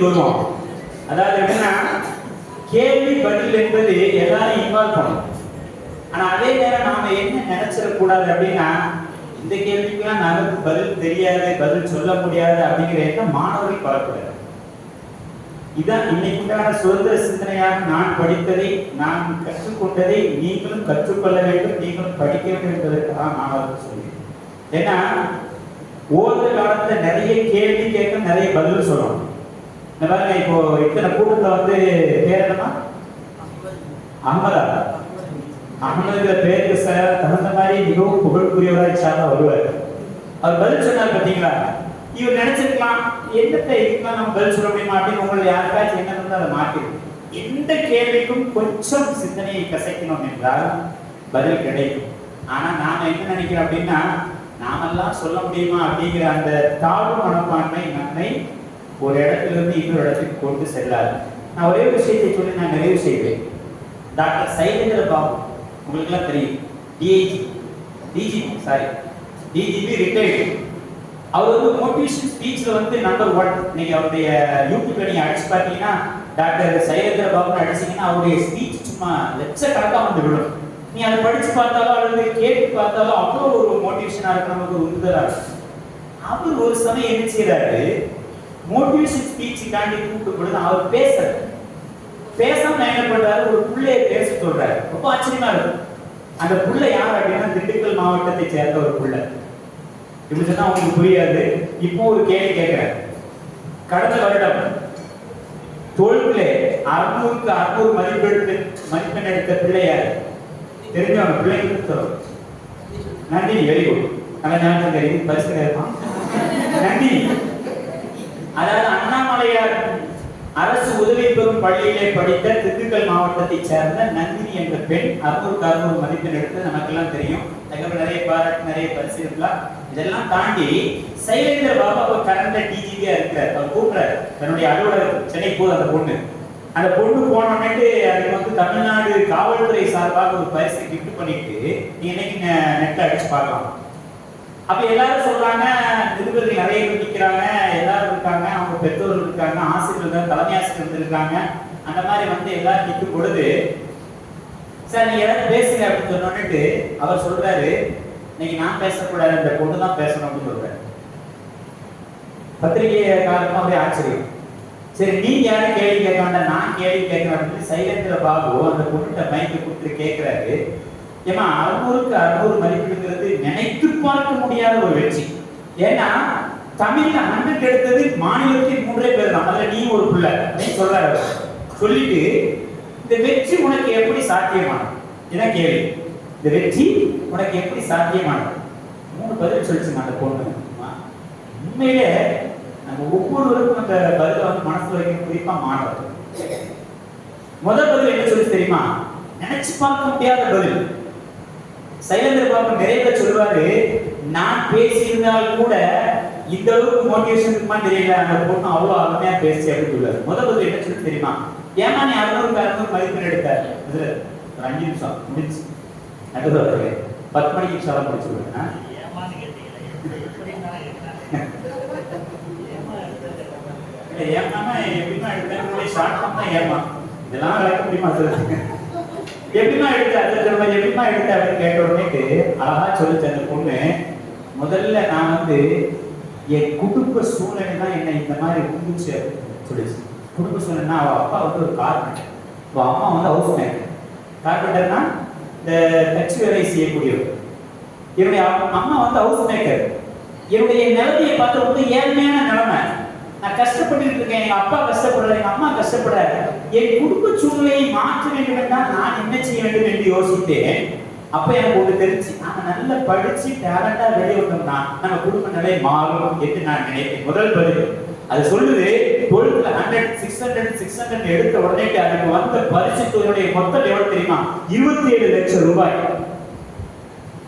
வருவோம் அதாவது எப்படின்னா கேள்வி பதில் என்பது எல்லாரும் இன்வால்வ் பண்ணும் ஆனா அதே நேரம் நாம என்ன நினைச்சிடக்கூடாது அப்படின்னா இந்த கேள்விக்கெல்லாம் நமக்கு பதில் தெரியாது பதில் சொல்ல முடியாது அப்படிங்கிற எண்ணம் மாணவர்கள் பரக்கூடாது இதான் இன்னைக்குண்டான சுதந்திர சிந்தனையாக நான் படித்ததை நான் கற்றுக்கொண்டதை நீங்களும் கற்றுக்கொள்ள வேண்டும் நீங்களும் படிக்க வேண்டும் என்பதற்காக மாணவர்கள் சொல்லுவேன் ஏன்னா ஓய்வு காலத்துல நிறைய கேள்வி கேட்க நிறைய பதில் சொல்லணும் இந்த பாருங்க இப்போ இத்தனை கூட்டத்துல வந்து பேர் என்னமா அகமதா. அகமதுங்கிற பேருக்கு சார் தகுந்த மாதிரி மிகவும் புகழ்புரியவராய் சார் வருவார். அவர் பதில் சொன்னார் பாத்தீங்களா? இவர் நினைச்சிருக்கலாம் என்னத்தை இதுக்கெல்லாம் நம்ம பதில் சொல்ல முடியுமா அப்படின்னு உங்களை யாருக்காச்சும் என்ன இருந்தால் அதை மாற்றிடும் எந்த கேள்விக்கும் கொஞ்சம் சிந்தனையை கசைக்கணும் என்றால் பதில் கிடைக்கும். ஆனா நாம என்ன நினைக்கிறோம் அப்படின்னா நாமெல்லாம் சொல்ல முடியுமா அப்படிங்கிற அந்த தாழ்வு மனப்பான்மை நம்மை ஒரு இடத்துல இருந்து இன்னொரு இடத்துக்கு கொண்டு செல்லாது. நான் ஒரே விஷயத்தை சொல்லி நான் நிறைவு செய்வேன். டாக்டர் சைலேந்திர பாபு உங்களுக்குலாம் தெரியும். DIG DGP sorry DGP retired அவர் வந்து மோட்டிவேஷன் ஸ்பீச்சில் வந்து நம்பர் ஒன் நீங்கள் அவருடைய யூடியூப்ல நீங்கள் அடிச்சு பார்த்தீங்கன்னா டாக்டர் சைலேந்திர பாபுன்னு அடிச்சிங்கன்னா அவருடைய ஸ்பீச் சும்மா லட்சக்கணக்காக வந்து விடும் நீ அதை படிச்சு பார்த்தாலும் அல்லது கேட்டு பார்த்தாலும் அவ்வளோ ஒரு மோட்டிவேஷனா இருக்கு நமக்கு ஒரு உந்துதலா இருக்கு அவர் ஒரு சமயம் என்ன செய்யறாரு மோட்டிவேஷன் ஸ்பீச்சுக்காண்டி கூப்பிட்டு பொழுது அவர் பேசுறாரு பேசாம என்ன பண்றாரு? ஒரு புள்ளைய பேச சொல்றாரு. ரொம்ப ஆச்சரியமா இருக்கும். அந்த புள்ள யார் அப்படின்னா திண்டுக்கல் மாவட்டத்தை சேர்ந்த ஒரு புள்ள. இப்படி சொன்னா உங்களுக்கு புரியாது. இப்போ ஒரு கேள்வி கேட்கிறேன் கடந்த வருடம் தோல்விலே அறுநூறுக்கு அறுநூறு மதிப்பெடுத்து மதிப்பெண் எடுத்த பிள்ளையார் யாரு தெரிஞ்சவங்க பிள்ளைங்களுக்கு சொல்லுங்க நந்தினி வெரி குட் நல்ல ஞாபகம் தெரியும் பரிசு கிடையாதுமா நந்தினி அதாவது அண்ணாமலையார் அரசு உதவி பெறும் பள்ளியிலே படித்த திண்டுக்கல் மாவட்டத்தைச் சேர்ந்த நந்தினி என்ற பெண் அறுநூறு அறுநூறு மதிப்பெண் எடுத்து நமக்கெல்லாம் தெரியும். அதுக்கப்புறம் நிறைய பாராட்டு நிறைய பரிசு இருக்கலாம் இதெல்லாம் தாண்டி சைலேந்திர பாபா கடந்த டிஜிபியா இருக்கிறார். அவர் கூப்பிடுறாரு. தன்னுடைய அலுவலகம் சென்னை போது அந்த பொண்ணு. அந்த பொண்ணு போனோன்னுட்டு அதுக்கு வந்து தமிழ்நாடு காவல்துறை சார்பாக ஒரு பரிசு கிஃப்ட் பண்ணிட்டு நீ இன்னைக்கு நெட்ல அடிச்சு பார்க்கலாம். அப்ப எல்லாரும் சொல்றாங்க நிருபர்கள் நிறைய பேர் நிற்கிறாங்க எல்லாரும் இருக்காங்க அவங்க பெற்றோர்கள் இருக்காங்க ஆசிரியர்கள் தலைமை ஆசிரியர் இருக்காங்க. அந்த மாதிரி வந்து எல்லாரும் நிற்கும் பொழுது சார் நீங்க ஏதாவது பேசுங்க அப்படின்னு சொன்னோன்னுட்டு அவர் சொல்றாரு இன்னைக்கு நான் பேசக்கூடாது அந்த பொண்ணு தான் பேசணும் அப்படின்னு சொல்றாரு. பத்திரிகை காரணமா அப்படியே ஆச்சரியம். சரி நீங்க யாரும் கேள்வி கேட்க வேண்டாம் நான் கேள்வி கேட்கிறேன் அப்படின்னு சைலேந்திர பாபு அந்த பொண்ணுகிட்ட மைக்கு கொடுத்து கேட்கிறாரு. ஏமா அறுநூறுக்கு அறுநூறு மதிப்பெடுங்கிறது நினைத்து பார்க்க முடியாத ஒரு வெற்றி. ஏன்னா தமிழ்ல ஹண்ட்ரட் எடுத்தது மாநிலத்தின் மூன்றே பேர் தான். அதுல நீ ஒரு பிள்ளை. சொல்றாரு சொல்லிட்டு இந்த வெற்றி உனக்கு எப்படி சாத்தியமானது? இதான் கேள்வி. இந்த வெற்றி உனக்கு எப்படி சாத்தியமானது? மூணு பதில் சொல்லிச்சுங்க அந்த பொண்ணு. உண்மையிலே நம்ம ஒவ்வொருவருக்கும் அந்த பதில வந்து மனசுல வைக்கணும் குறிப்பா மாணவர் முதல் பதில் என்ன சொல்லி தெரியுமா? நினைச்சு பார்க்க முடியாத பதில். சைலந்திர பாபு நிறைய சொல்லுவாரு நான் பேசியிருந்தால் கூட இந்த அளவுக்கு மோட்டிவேஷன் இருக்குமா தெரியல அந்த பொண்ணு அவ்வளவு அருமையா பேசி அப்படின்னு சொல்லுவாரு. முதல் பதில் என்ன சொல்லி தெரியுமா? ஏமா நீ அறுநூறுக்கு அறுநூறு மதிப்பெண் எடுத்தாரு இதுல ஒரு அஞ்சு நிமிஷம் முடிச்சு நடுவர் பத்து மணிக்கு சாரம் முடிச்சு விடுங்க இல்ல, ஏமான்னா எப்படிமா எடுத்தேன்? உங்களுடைய ஷார்ட் தான் ஏமா இதெல்லாம் விளக்க முடியுமா சொல்லுங்க எப்படிமா எடுத்த அது சொல்லுங்க எப்படிமா எடுத்த அப்படின்னு கேட்ட உடனேட்டு அழகா சொல்லுச்சு அந்த பொண்ணு. முதல்ல நான் வந்து என் குடும்ப சூழ்நிலை தான் என்னை இந்த மாதிரி இருந்துச்சு அப்படின்னு சொல்லிச்சு. குடும்ப சூழ்நிலைனா அவள் அப்பா வந்து ஒரு கார்பெண்டர் அவ அம்மா வந்து ஹவுஸ் மேக்கர் கார்பெண்டர்னா இந்த தச்சு வேலை செய்யக்கூடியவர். என்னுடைய அம்மா- வந்து ஹவுஸ் மேக்கர் என்னுடைய நிலைமையை பார்த்து ரொம்ப ஏழ்மையான நிலைமை. நான் கஷ்டப்பட்டு இருக்கேன் எங்க அப்பா கஷ்டப்படுறாரு எங்க அம்மா கஷ்டப்படுறாரு என் குடும்ப சூழ்நிலையை மாற்ற வேண்டும் என்றால் நான் என்ன செய்ய வேண்டும் என்று யோசித்தேன். அப்ப எனக்கு ஒன்று தெரிஞ்சு நாம நல்லா படிச்சு டேலண்டா வெளியே நம்ம குடும்ப நிலை மாறும் என்று நான் நினைத்தேன். முதல் பதில் அது சொல்லுது டுவெல்த்ல hundred six hundred six hundred எடுத்த உடனே அதுக்கு வந்த பரிசு தொகையுடைய மொத்தம் எவ்வளவு தெரியுமா? இருபத்தி ஏழு லட்சம் ரூபாய்.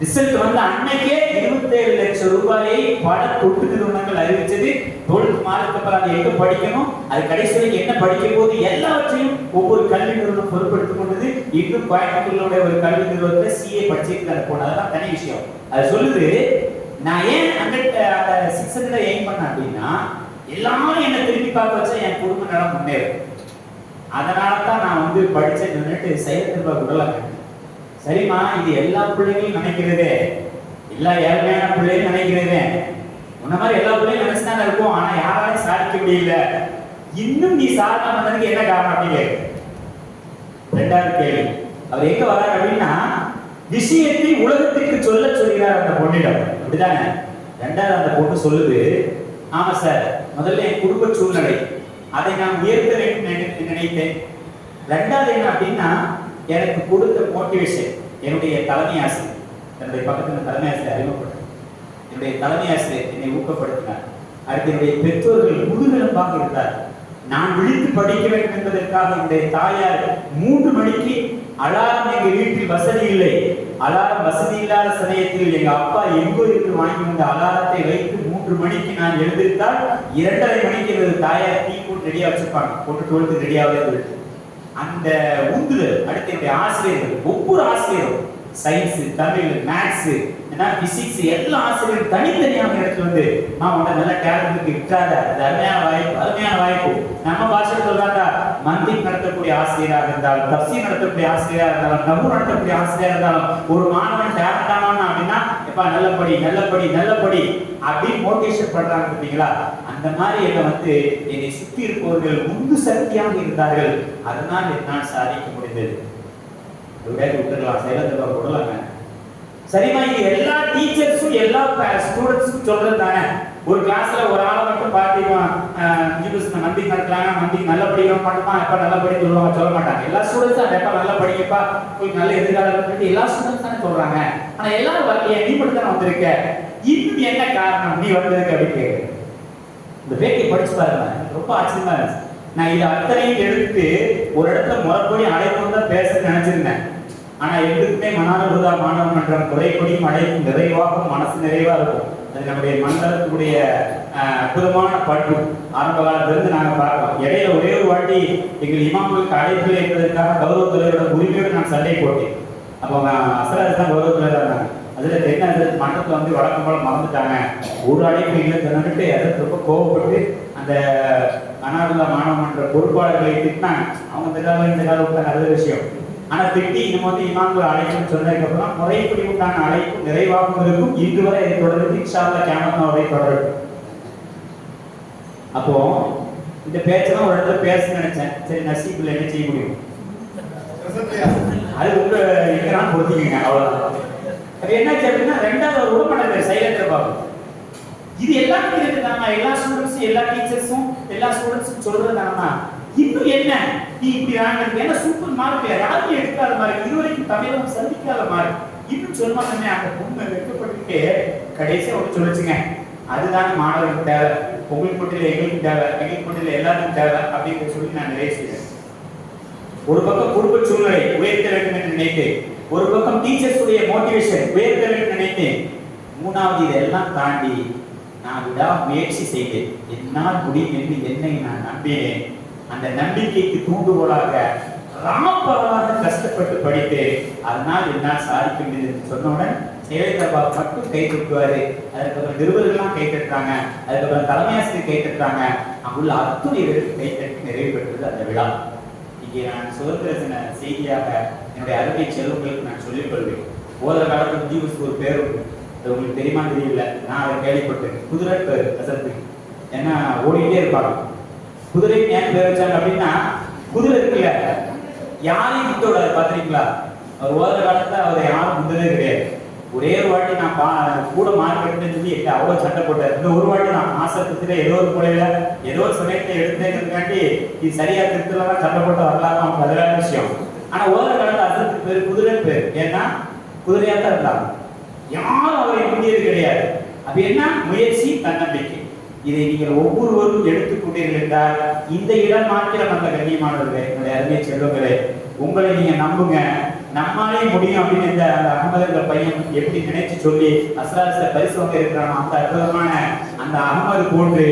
ரிசல்ட் வந்து அன்னைக்கே 27 லட்சம் ரூபாயை பல தொட்டு நிறுவனங்கள் அறிவிச்சது தொழில் மாதத்துக்கு அப்புறம் அதை எங்க படிக்கணும்? அது கடைசி வரைக்கும் என்ன படிக்கும் போது எல்லாவற்றையும் ஒவ்வொரு கல்வி நிறுவனம் பொறுப்பெடுத்துக் கொண்டது. இன்னும் கோயம்புத்தூருடைய ஒரு கல்வி நிறுவனத்துல சிஏ படிச்சிருக்காரு போன அதெல்லாம் தனி விஷயம். அது சொல்லுது நான் ஏன் ஹண்ட்ரட் அந்த சிக்ஸ் ஹண்ட்ரட் எய்ம் பண்ணேன் அப்படின்னா எல்லாரும் என்னை திரும்பி பார்க்க வச்சா என் குடும்ப நலம் முன்னேறும். அதனால தான் நான் வந்து படிச்சேன் நின்றுட்டு செயல்திருப்பா விடலாங்க சரிம்மா இது எல்லா பிள்ளைங்களும் நினைக்கிறதே. எல்லா ஏழ்மையான பிள்ளையும் நினைக்கிறதே. உன்ன மாதிரி எல்லா பிள்ளையும் நினைச்சுதானே இருக்கும். ஆனா யாராலையும் சாதிக்க முடியல. இன்னும் நீ சாதனை பண்ணதுக்கு என்ன காரணம் அப்படின்னு ரெண்டாவது கேள்வி. அவர் எங்க வராரு அப்படின்னா விஷயத்தை உலகத்திற்கு சொல்ல சொல்கிறார் அந்த பொண்ணிடம். அப்படிதானே ரெண்டாவது அந்த பொண்ணு சொல்லுது ஆமா சார் முதல்ல என் குடும்ப சூழ்நிலை. அதை நான் உயர்த்த வேண்டும் நினைத்தேன். ரெண்டாவது என்ன அப்படின்னா எனக்கு கொடுத்த மோட்டிவேஷன் என்னுடைய தலைமை ஆசிரியர் என்னுடைய பக்கத்தில் தலைமை ஆசிரியர் அறிமுகப்பட்டார். என்னுடைய தலைமை ஆசிரியர் என்னை ஊக்கப்படுத்தினார். அடுத்து என்னுடைய பெற்றோர்கள் முதுகெலும்பாக இருந்தார். நான் விழித்து படிக்க வேண்டும் என்பதற்காக என்னுடைய தாயார் மூன்று மணிக்கு அலாரம் எங்க வீட்டில் வசதி இல்லை. அலாரம் வசதி இல்லாத சமயத்தில் எங்க அப்பா எங்கோ இருந்து வாங்கி வந்த அலாரத்தை வைத்து மூன்று மணிக்கு நான் எழுந்திருந்தால் இரண்டரை மணிக்கு எனது தாயார் டீ போட்டு ரெடியா வச்சிருப்பாங்க. போட்டு டுவெல்த்து ரெடியாகவே சொல்லிட்டு அந்த உந்துதல் அடுத்து என்னுடைய ஆசிரியர்கள் ஒவ்வொரு ஆசிரியரும் சயின்ஸ் தமிழ் மேக்ஸு ஏன்னா பிசிக்ஸ் எல்லா ஆசிரியரும் தனித்தனியாக இடத்துல வந்து நான் உன்ன நல்ல டேலண்ட் இருக்காத அது அருமையான வாய்ப்பு அருமையான வாய்ப்பு. நம்ம பாஷை சொல்றாங்க மந்தி நடத்தக்கூடிய ஆசிரியராக இருந்தாலும் தப்சி நடத்தக்கூடிய ஆசிரியராக இருந்தாலும் நபு நடத்தக்கூடிய ஆசிரியராக இருந்தாலும் ஒரு மாணவன் டேலண்ட் அப்படின்னா அப்பா நல்லபடி நல்லபடி நல்லபடி அப்படின்னு மோட்டிவேஷன் பண்றாங்க பார்த்தீங்களா? அந்த மாதிரி என்னை வந்து என்னை சுத்தி இருப்பவர்கள் உந்து சக்தியாக இருந்தார்கள். அதனால் என்னால் சாதிக்க முடிந்தது. விட்டுக்கலாம் விட்டுடலாம் போடலாங்க. சரிமா இது டீச்சர்ஸும் எல்லா ஸ்டூடெண்ட்ஸுக்கும் சொல்றது தானே? ஒரு கிளாஸ்ல ஒரு ஆளை மட்டும் பார்த்தீங்கன்னா ஜிபிஎஸ் மந்தி நடத்துறாங்க மந்தி நல்ல படிக்கிறோம் பண்ணுமா எப்ப நல்ல படி சொல்லுவாங்க சொல்ல மாட்டாங்க. எல்லா ஸ்டூடெண்ட்ஸும் எப்ப நல்லா படிக்கப்பா போய் நல்ல எதிர்காலம் எல்லா ஸ்டூடெண்ட்ஸ் தானே சொல்றாங்க. ஆனா எல்லாரும் வரலையே நீ மட்டும் தானே வந்திருக்க? இன்னும் என்ன காரணம்? நீ வந்ததுக்கு அப்படின்னு கேட்குறேன் இந்த பேட்டியை படிச்சு பாருங்க. ரொம்ப ஆச்சரியமா இருந்துச்சு. நான் இதை அத்தனையும் எடுத்து ஒரு இடத்துல முறைப்படி அழைப்பு தான் பேச நினைச்சிருந்தேன். ஆனா எதுக்குமே மனாலுதா மாணவ மன்றம் குறைப்படியும் அழைப்பும் நிறைவாக மனசு நிறைவா இருக்கும். அது நம்முடைய மண்டலத்துடைய அற்புதமான பண்பு. ஆரம்ப காலத்திலிருந்து நாங்க பார்க்கலாம் இடையில ஒரே ஒரு வாட்டி எங்கள் இமாம்களுக்கு அழைப்பு என்பதற்காக கௌரவ தலைவரோட உரிமையோடு நான் சண்டை போட்டேன். அப்போ அசராஜ் தான் கௌரவ தலைவராக இருந்தாங்க. அதுல என்ன அது வந்து வழக்கம் போல மறந்துட்டாங்க. ஒரு அழைப்பு இல்லை தின்னுட்டு அதற்கு ரொம்ப கோவப்பட்டு அந்த அனாதுல்லா மாணவ மன்ற பொறுப்பாளர்களை திட்டினாங்க. அவங்க தெரியாத இந்த காலம் நல்ல விஷயம். ஆனா திட்டி இது வந்து இமாம்கள் அழைப்புன்னு சொன்னதுக்கு அப்புறம் முறைப்படி உண்டான அழைப்பு நிறைவாகவும் இருக்கும். இன்று வரை இதை தொடர்ந்து இன்ஷால்ல கேமரா தொடரும். அப்போ இந்த பேச்செல்லாம் ஒரு இடத்துல பேச நினைச்சேன். சரி நசீப்ல என்ன செய்ய முடியும்? அது உங்க இருக்கிறான்னு பொறுத்திக்கங்க அவ்வளவுதான். அது என்னாச்சு அப்படின்னா ரெண்டாவது ஒரு உடம்பட சைலண்டர் பார்க்கும் இது எல்லாமே இருக்குதாங்க எல்லா ஸ்டூடெண்ட்ஸும் எல்லா டீச்சர்ஸும் எல்லா ஸ்டூடெண்ட்ஸும் சொல்றது இன்னும் என்ன? நீ இப்படி ஏன்னா சூப்பர் மார்க் யாருமே எடுக்காத மார்க் இதுவரைக்கும் தமிழகம் சந்திக்காத மார்க் இன்னும் சொல்லுவாங்க அந்த பொண்ணு வெட்கப்பட்டுட்டு கடைசியா ஒரு சொல்லிச்சுங்க. அதுதான் மாணவர்களுக்கு தேவை. உங்களுக்கு மட்டும் இல்லை எங்களுக்கு தேவை. எங்களுக்கு மட்டும் இல்லை எல்லாருக்கும் தேவை அப்படின்னு சொல்லி நான் நிறைய செய்வேன். ஒரு பக்கம் குடும்ப சூழ்நிலை உயர்த்த வேண்டும் என்று நினைத்தேன். ஒரு பக்கம் டீச்சர்ஸ் உடைய மோட்டிவேஷன் உயர்த்த வேண்டும் நினைத்தேன். மூணாவது இதெல்லாம் தாண்டி நான் விடா முயற்சி செய்தேன். என்னால் முடியும் என்று என்னை நான் நம்பினேன். அந்த நம்பிக்கைக்கு தூண்டுகோலாக ராமபரமாக கஷ்டப்பட்டு படித்தேன் அதனால் என்ன சாதிக்க முடியுது என்று சொன்னவுடன் ஜெயலலிதா மட்டும் கை தூக்குவாரு. அதுக்கப்புறம் நிருபர்கள்லாம் கை தட்டுறாங்க. அதுக்கப்புறம் தலைமையாசிரியர் கை தட்டுறாங்க. அங்குள்ள அத்துணை பேருக்கு கை தட்டி நிறைவு பெற்றது அந்த விழா. இங்கே நான் சுதந்திர தின செய்தியாக என்னுடைய அருமை செல்வங்களுக்கு நான் சொல்லிக் கொள்வேன். காலத்தில் ஜீவஸ் ஒரு பேர் உண்டு. அது உங்களுக்கு தெரியுமா தெரியல நான் அதை கேள்விப்பட்டேன். குதிரை பேர் அசத்து ஏன்னா ஓடிக்கிட்டே இருப்பாங்க. குதிரை ஏன் பேர் வச்சாங்க அப்படின்னா குதிரை இருக்குல்ல யாரையும் குத்தோட விடாது அவர் ஓதுற காலத்துல அவர் யாரும் குதிரை கிடையாது. ஒரே ஒரு வாட்டி நான் பா கூட மார்க்கெட்னு சொல்லி அவ்வளோ சண்டை போட்டார். இந்த ஒரு வாட்டி நான் ஆசத்துக்கு ஏதோ ஒரு முறையில ஏதோ ஒரு சமயத்தை எடுத்தேங்கிறதுக்காண்டி இது சரியா திருத்தலாம் சண்டை போட்டு வரலாம் பதிலான விஷயம். ஆனா ஓதுற காலத்துல அசத்துக்கு பேர் குதிரை பேர். ஏன்னா குதிரையா தான் இருந்தாங்க. யாரும் அவரை முந்தியது கிடையாது. அப்ப என்ன? முயற்சி தன்னம்பிக்கை. இதை நீங்கள் ஒவ்வொருவரும் எடுத்துக்கொண்டீர்கள் என்றால் இந்த இடம் மாத்திரம் அந்த கண்ணியமானவர்களே என்னுடைய அருமை செல்வங்களே உங்களை நீங்க நம்புங்க. நம்மாலே முடியும் அப்படின்னு இந்த அந்த அகமதுங்கிற பையன் எப்படி நினைச்சு சொல்லி அஸ்ராஜில பரிசு வந்து இருக்கிறானோ அந்த அற்புதமான அந்த அகமது போன்று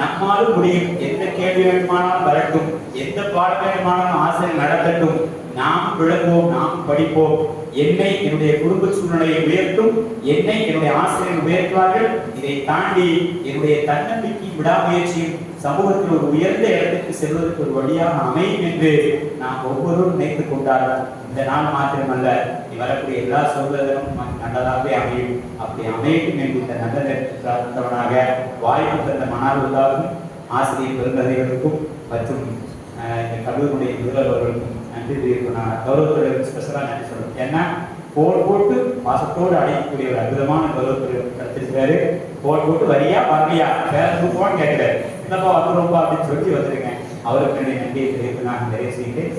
நம்மாலும் முடியும். எந்த கேள்வி வேண்டுமானாலும் வரட்டும். எந்த பாடம் வேண்டுமானாலும் ஆசிரியர் நடத்தட்டும். நாம் விளங்குவோம் நாம் படிப்போம். என்னை என்னுடைய குடும்ப சூழ்நிலையை உயர்த்தும் என்னை என்னுடைய ஆசிரியர் உயர்த்துவார்கள். இதை தாண்டி என்னுடைய தன்னம்பிக்கை விடாமுயற்சியும் சமூகத்தில் ஒரு உயர்ந்த இடத்துக்கு செல்வதற்கு ஒரு வழியாக அமையும் என்று நாம் ஒவ்வொருவரும் நினைத்துக் கொண்டார்கள். இந்த நாள் மாத்திரமல்ல வரக்கூடிய எல்லா சூழலும் நல்லதாகவே அமையும். அப்படி அமையும் என்று இந்த நல்ல நேரத்தில் வாய்ப்பு தந்த மனார்வதாகவும் ஆசிரியர் பெருந்தகைகளுக்கும் மற்றும் அஹ், இந்த கல்லூரியுடைய முதல்வர்களுக்கும் நன்றி நான் கௌரவத்துறை ஸ்பெஷலாக நன்றி சொல்றேன் ஏன்னா போல் போட்டு பாசத்தோடு அடையக்கூடிய ஒரு அற்புதமான கௌரவத்துறை கிடைச்சிருக்காரு போல் போட்டு வரியா வரலையா வேற தூக்குவான்னு கேட்கிறாரு என்னப்பா வந்து ரொம்ப அப்படின்னு சொல்லி வந்திருக்கேன். அவருக்கு என்னுடைய நன்றியை தெரிவித்து நான் நிறைய செய்கிறேன்